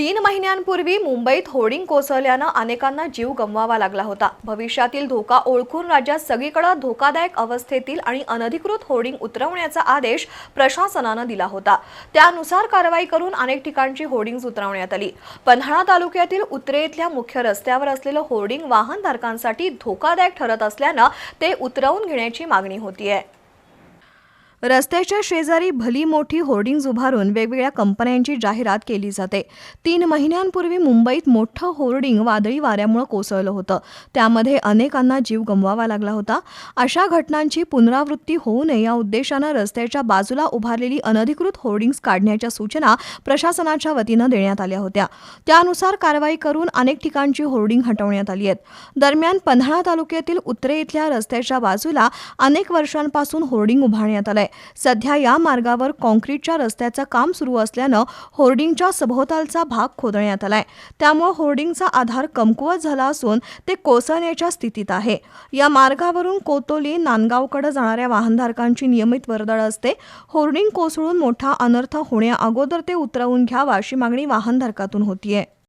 तीन महिन्यांपूर्वी मुंबईत होर्डिंग कोसळल्यानं अनेकांना जीव गमवावा लागला होता. भविष्यातील धोका ओळखून राज्यात सगळीकडे धोकादायक अवस्थेतील आणि अनधिकृत होर्डिंग उतरवण्याचा आदेश प्रशासनानं दिला होता. त्यानुसार कारवाई करून अनेक ठिकाणची होर्डिंग्ज उतरवण्यात आली. पन्हाळा तालुक्यातील उतरे इथल्या मुख्य रस्त्यावर असलेलं होर्डिंग वाहनधारकांसाठी धोकादायक ठरत असल्यानं ते उतरवून घेण्याची मागणी होतीये. रस्त्याच्या शेजारी भली मोठी होर्डिंग्ज उभारून वेगवेगळ्या कंपन्यांची जाहिरात केली जाते. तीन महिन्यांपूर्वी मुंबईत मोठं होर्डिंग वादळी वाऱ्यामुळे कोसळलं होतं. त्यामध्ये अनेकांना जीव गमवावा लागला होता. अशा घटनांची पुनरावृत्ती होऊ नये या उद्देशानं रस्त्याच्या बाजूला उभारलेली अनधिकृत होर्डिंग्ज काढण्याच्या सूचना प्रशासनाच्या वतीनं देण्यात आल्या होत्या. त्यानुसार कारवाई करून अनेक ठिकाणची होर्डिंग हटवण्यात आली आहेत. दरम्यान पन्हाळा तालुक्यातील उतरे इथल्या रस्त्याच्या बाजूला अनेक वर्षांपासून होर्डिंग उभारण्यात आलंय. सध्या या मार्गावर कॉन्क्रीटच्या रस्त्याचं काम सुरू असल्यानं होर्डिंगच्या सभोवतालचा भाग खोदण्यात आलाय. त्यामुळे होर्डिंगचा आधार कमकुवत झाला असून ते कोसळण्याच्या स्थितीत आहे. या मार्गावरून कोतोली नांदगावकडे जाणाऱ्या वाहनधारकांची नियमित वर्दळ असते. होर्डिंग कोसळून मोठा अनर्थ होण्याअगोदर ते उतरवून घ्यावा अशी मागणी वाहनधारकातून होतीये.